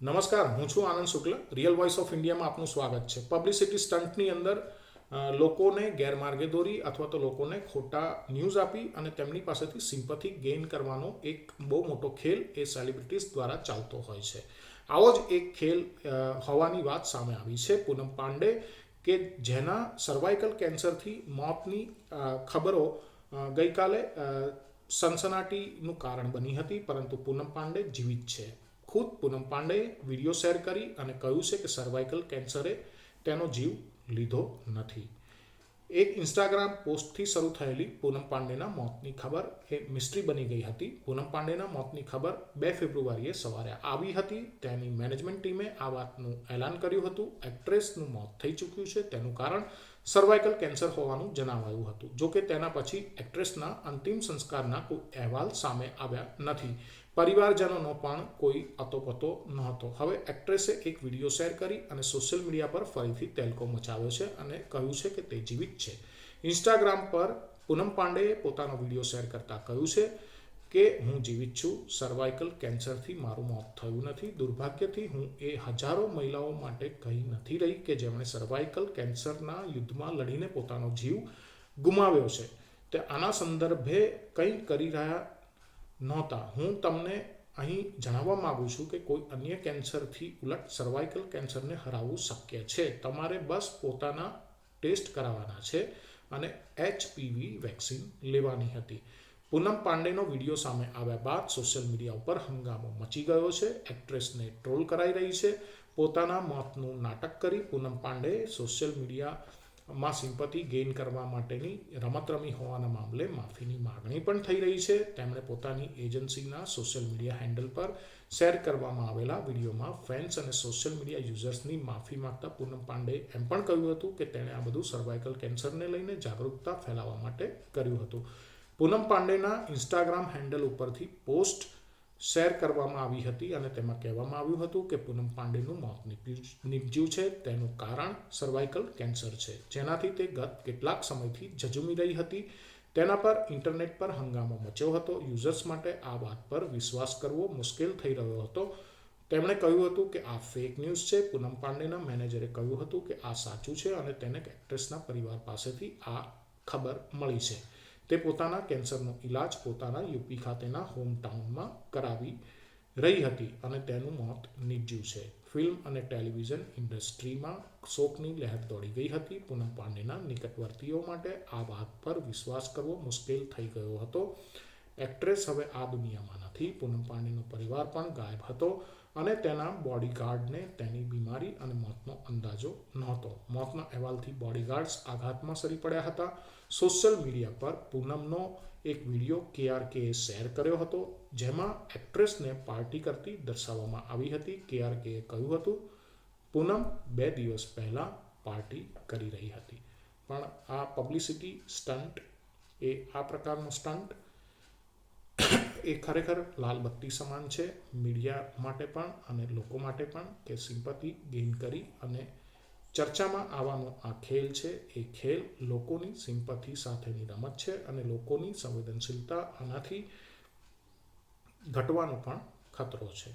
નમસ્કાર, હું છું Anand Shukla. Real voice of ઇન્ડિયામાં આપનું સ્વાગત છે. પબ્લિસિટી સ્ટન્ટની અંદર લોકોને ગેરમાર્ગે દોરી અથવા તો લોકોને ખોટા ન્યૂઝ આપી અને તેમની પાસેથી સિમ્પથી ગેઇન કરવાનો એક બહુ મોટો ખેલ એ સેલિબ્રિટીઝ દ્વારા ચાલતો હોય છે. આવો જ એક ખેલ હોવાની વાત સામે આવી છે. પૂનમ પાંડે કે જેના સર્વાઇકલ કેન્સરથી મોતની ખબરો ગઈકાલે સનસનાટીનું કારણ બની હતી, પરંતુ પૂનમ પાંડે જીવિત છે. ખુદ પૂનમ પાંડેએ વીડિયો શેર કરી અને કહ્યું છે કે સર્વાઇકલ કેન્સરે તેનો જીવ લીધો નથી. એક ઇન્સ્ટાગ્રામ પોસ્ટથી શરૂ થયેલી પૂનમ પાંડેના મોતની ખબર એ મિસ્ટ્રી બની ગઈ હતી. પૂનમ પાંડેના મોતની ખબર બે ફેબ્રુઆરીએ સવારે આવી હતી. તેની મેનેજમેન્ટ ટીમે આ વાતનું એલાન કર્યું હતું. એક્ટ્રેસનું મોત થઈ ચૂક્યું છે. તેનું કારણ સર્વાઇકલ કેન્સર હોવાનું જણાવાયું હતું. જો કે તેના પછી એક્ટ્રેસના અંતિમ સંસ્કારના કોઈ અહેવાલ સામે આવ્યા નથી. પરિવારજનોનો પણ કોઈ અતોપતો નહોતો. હવે એક્ટ્રેસે એક વીડિયો શેર કરી અને સોશિયલ મીડિયા પર ફરીથી તેલકો મચાવ્યો છે અને કહ્યું છે કે તે જીવિત છે. ઇન્સ્ટાગ્રામ પર પૂનમ પાંડેએ પોતાનો વીડિયો શેર કરતાં કહ્યું છે કે, હું જીવિત છું. સર્વાઇકલ કેન્સરથી મારું મોત થયું નથી. દુર્ભાગ્યથી હું એ હજારો મહિલાઓ માટે કહી નથી રહી કે જેમણે સર્વાઇકલ કેન્સરના યુદ્ધમાં લડીને પોતાનો જીવ ગુમાવ્યો છે. તે આના સંદર્ભે કંઈ કરી રહ્યા નહોતા. હું તમને અહીં જણાવવા માગું છું કે કોઈ અન્ય કેન્સરથી ઉલટ સર્વાઇકલ કેન્સરને હરાવવું શક્ય છે. તમારે બસ પોતાના ટેસ્ટ કરાવવાના છે અને એચપીવી વેક્સિન લેવાની હતી. પૂનમ પાંડેનો વીડિયો સામે આવ્યા બાદ સોશિયલ મીડિયા ઉપર હંગામો મચી ગયો છે. એક્ટ્રેસને ટ્રોલ કરાઈ રહી છે. પોતાના મોતનું નાટક કરી પૂનમ પાંડે સોશિયલ મીડિયામાં સિમ્પતિ ગેઇન કરવા માટેની રમત રમી હોવાના મામલે માફીની માગણી પણ થઈ રહી છે. તેમણે પોતાની એજન્સીના સોશિયલ મીડિયા હેન્ડલ પર શેર કરવામાં આવેલા વિડીયોમાં ફેન્સ અને સોશિયલ મીડિયા યુઝર્સની માફી માંગતા પૂનમ પાંડે એમ પણ કહ્યું હતું કે તેણે આ બધું સર્વાઇકલ કેન્સરને લઈને જાગૃતતા ફેલાવવા માટે કર્યું હતું. પૂનમ પાંડેના ઇન્સ્ટાગ્રામ હેન્ડલ ઉપરથી પોસ્ટ શેર કરવામાં આવી હતી અને તેમાં કહેવામાં આવ્યું હતું કે પૂનમ પાંડેનું મોત નિપજ્યું છે. તેનું કારણ સર્વાઇકલ કેન્સર છે. જેનાથી તે ગત કેટલાક સમયથી ઝઝુમી રહી હતી. તેના પર ઇન્ટરનેટ પર હંગામો મચ્યો હતો. યુઝર્સ માટે આ વાત પર વિશ્વાસ કરવો મુશ્કેલ થઈ રહ્યો હતો. તેમણે કહ્યું હતું કે આ ફેક ન્યૂઝ છે. પૂનમ પાંડેના મેનેજરે કહ્યું હતું કે આ સાચું છે અને તેને એક્ટ્રેસના પરિવાર પાસેથી આ ખબર મળી છે. તે પોતાના કેન્સરનો ઈલાજ પોતાના યુપી ખાતેના હોમટાઉનમાં કરાવી રહી હતી અને તેનું મોત નિપજ્યું છે. ફિલ્મ અને ટેલિવિઝન ઇન્ડસ્ટ્રીમાં શોકની લહેર દોડી ગઈ હતી. પૂનમ પાંડેના નિકટવર્તીઓ માટે આ વાત પર વિશ્વાસ કરવો મુશ્કેલ થઈ ગયો હતો. એક્ટ્રેસ હવે આ દુનિયામાં નથી. પૂનમ પાંડેનો પરિવાર પણ ગાયબ હતો. અને તેના બોડીગાર્ડને તેની બીમારી અને મોતનો અંદાજો નહોતો. મોતના અહેવાલથી બોડીગાર્ડ્સ આઘાતમાં સરી પડ્યા હતા. સોશિયલ મીડિયા પર પૂનમનો એક વીડિયો કેઆરકેએ શેર કર્યો હતો, જેમાં એક્ટ્રેસને પાર્ટી કરતી દર્શાવવામાં આવી હતી. કેઆરકેએ કહ્યું હતું, પૂનમ, બે દિવસ પહેલાં પાર્ટી કરી રહી હતી. પણ આ પબ્લિસિટી સ્ટન્ટ એ આ પ્રકારનો સ્ટન્ટ એ ખરેખર લાલબત્તી સમાન છે. મીડિયા માટે પણ અને લોકો માટે પણ કે સિમ્પતિ ગેઇન કરી અને ચર્ચામાં આવવાનો આ ખેલ છે. એ ખેલ લોકોની સિમ્પથી સાથેની રમત છે અને લોકોની સંવેદનશીલતા આનાથી ઘટવાનો પણ ખતરો છે.